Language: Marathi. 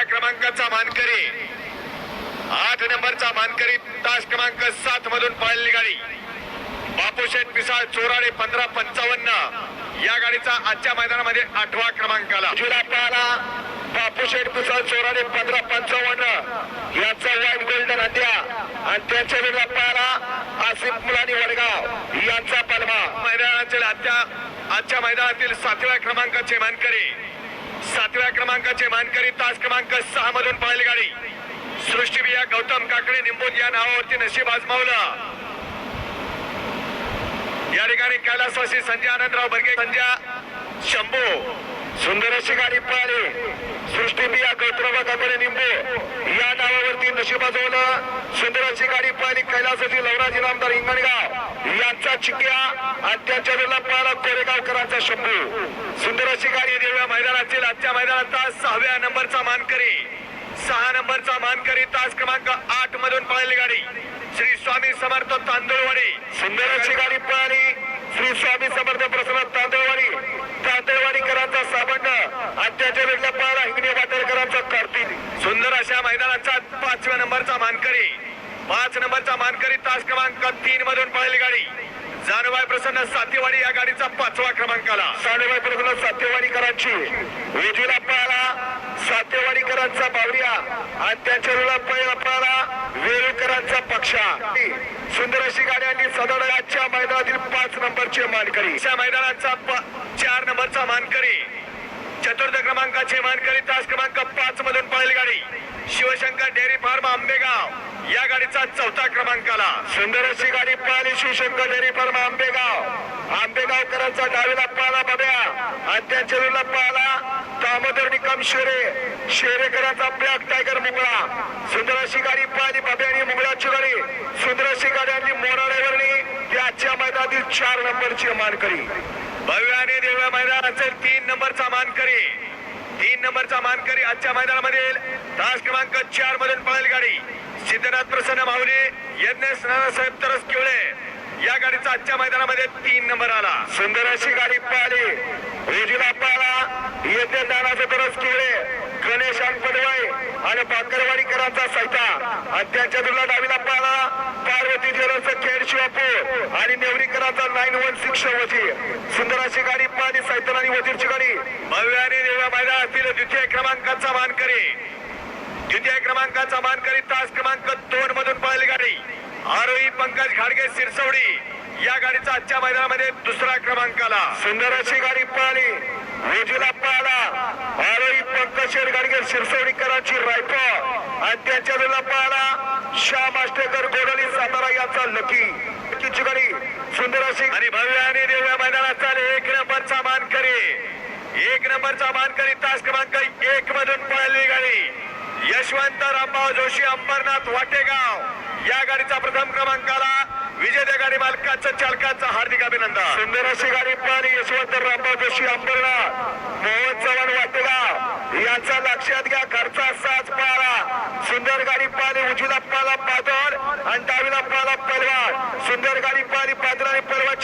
दुसऱ्या क्रमांकाचा मानकरी. आठ नंबरचा मानकरी तास क्रमांक सात मधून पळली गाडी. बापूशेठ पिसाळ चोराडे पंधरा पंचावन्न. या गाडीचा आजच्या मैदानामध्ये आठवा क्रमांकाला. जुला पाला बापूशेठ पिसाळ चोराडे पंधरा पंचावन्न. याचा वाईट गोल्डन हत्या. आणि त्याच्या वेगळा पाला आसिफ मुलानी वडगाव. यांचा पलमा. मैदानातील आजच्या आजच्या मैदानातील सातव्या क्रमांकाचे मानकरी. सातव्या क्रमांकाचे मानकरी तास क्रमांक सहा मधून पळाली गाडी. सृष्टीबिया गौतम काकडे निंबून या नावावरती नशीब आजमावलं. या ठिकाणी कैलासवासी संजय आनंदराव बर्गे संजय शंभू. सुंदर अशी गाडी पळाली सृष्टी बिया गौतराबा काकडे निंबू. या नावावरती नशिबा सुंदर अशी गाडी पळाली कैलासाची लवराजी नामदार हिंगणगाव यांचा चिक्या आणि त्यांच्या वेळेला पळाला कोरेगावकरांचा शंभू. सुंदर अशी गाडी देव्या मैदानातील आजच्या मैदानाचा सहाव्या नंबरचा मानकरी. सहा नंबरचा मानकरी तास क्रमांक आठ मधून पळाली गाडी. श्री स्वामी समर्थ तांदूळवाडी. सुंदर अशी गाडी पळाली श्री स्वामी समर्थ प्रसन्न तांदूळ तांदळवाडीकरांचा साबंड आणि त्याच्या वेळेला पळाला हिंगणे वाटेकरांचा कार्तिक सुंदर अशा मैदानाचा पाचव्या नंबरचा मानकरी. पाच नंबरचा मानकरी तास क्रमांक तीन मधून पळालेली गाडी. जानबाई प्रसन्न सातेवाडी या गाडीचा पाचवा क्रमांकाला. साडेबाई प्रसन्न सातेवाडीकरांची. उजवीला पळाला सातेवाडीकरांचा बावरिया आणि त्यांच्या पहिला पळाला वेळूकरांचा पक्षा. सुंदर अशी गाडी आणि सदर आजच्या मैदानातील पाच नंबरचे मानकरी. अशा मैदानाचा चार नंबरचा मानकरी. चतुर्थ क्रमांकाचे मानकरी तास क्रमांक पाच मधून पळालेली गाडी. Dairy farm Ambegaon. या गाडीचा चौथा क्रमांकाला. सुंदर अशी गाडी पळाली शिवशंकर डेअरी फार्म आंबेगाव. आंबेगावकरांचा डावीला पळाला बब्या. आणि त्यांच्या वेळेला पळाला दामोदर निकम शेरे. शेरेकरांचा ब्लॅक टायगर मुंगळा. सुंदर अशी गाडी पळाली बब्या आणि मुंगळाची गाडी. सुंदर अशी गाडी आणली मोराळेवरणी त्याच्या मैदानातील चार नंबरची मानकरी. भव्याने आणि मैदानाचे तीन नंबरचा मानकरी. तीन नंबरचा मानकरी आजच्या मैदानामध्ये तास क्रमांक चार मधून पळेल गाडी. सिद्धनाथ प्रसन्न माऊली यज्ञ नानासाहेब तरस किवळे या गाडीचा आजच्या मैदानामध्ये तीन नंबर आला. सुंदर अशी गाडी पळाली उजवीला पळाला येथे नानाचे तरस केळे गणेश आणि आणि बाकरवाडीकरांचा सैता. आणि दुर्ला डावीला पळाला पार्वती ज्वेलरचं खेड शिवापूर आणि नेवरीकरांचा नाईन वन सिक्स वजीर. सुंदर अशी गाडी पळाली सैतान आणि वजीरची गाडी. भव्य आणि दिव्य मैदानातील द्वितीय क्रमांकाचा मानकरी. द्वितीय क्रमांकाचा मानकरी तास क्रमांक दोन मधून पळाली गाडी. आरोही पंकज घाडगे सिरसवडी या गाडीचा आजच्या मैदानामध्ये दुसरा क्रमांकाला. सुंदर अशी गाडी पळाली. उजवीला पळाला. आरोही पंकज गाडगे शिरसवडीकरांची रायफल आणि त्यांच्या वेळेला पळाला. श्याम आष्टेकर गोडली सातारा यांचा लकी गाडी. सुंदर अशी आणि भव्य आणि दिव्य मैदानात चाले एक नंबरचा मानकरी एक नंबरचा मानकरी तास क्रमांक एक मधून पळालेली गाडी यशवंत रामभाव जोशी अंबरनाथ वाटेगाव. या गाडीचा प्रथम क्रमांकाला विजेत्या गाडी मालकाचं चालकाचं हार्दिक अभिनंदन. सुंदर अशी गाडी पण यशवंत रामभाव जोशी अंबरनाथ. मोहन चव्हाण वाटेगाव. याचा लक्षात घ्या घरचा साच पाळा सुंदर गाडी पाणी उजवीला पाला पादर आणि डावीला पाला पलवान सुंदर गाडी पाणी पादर आणि पलवानची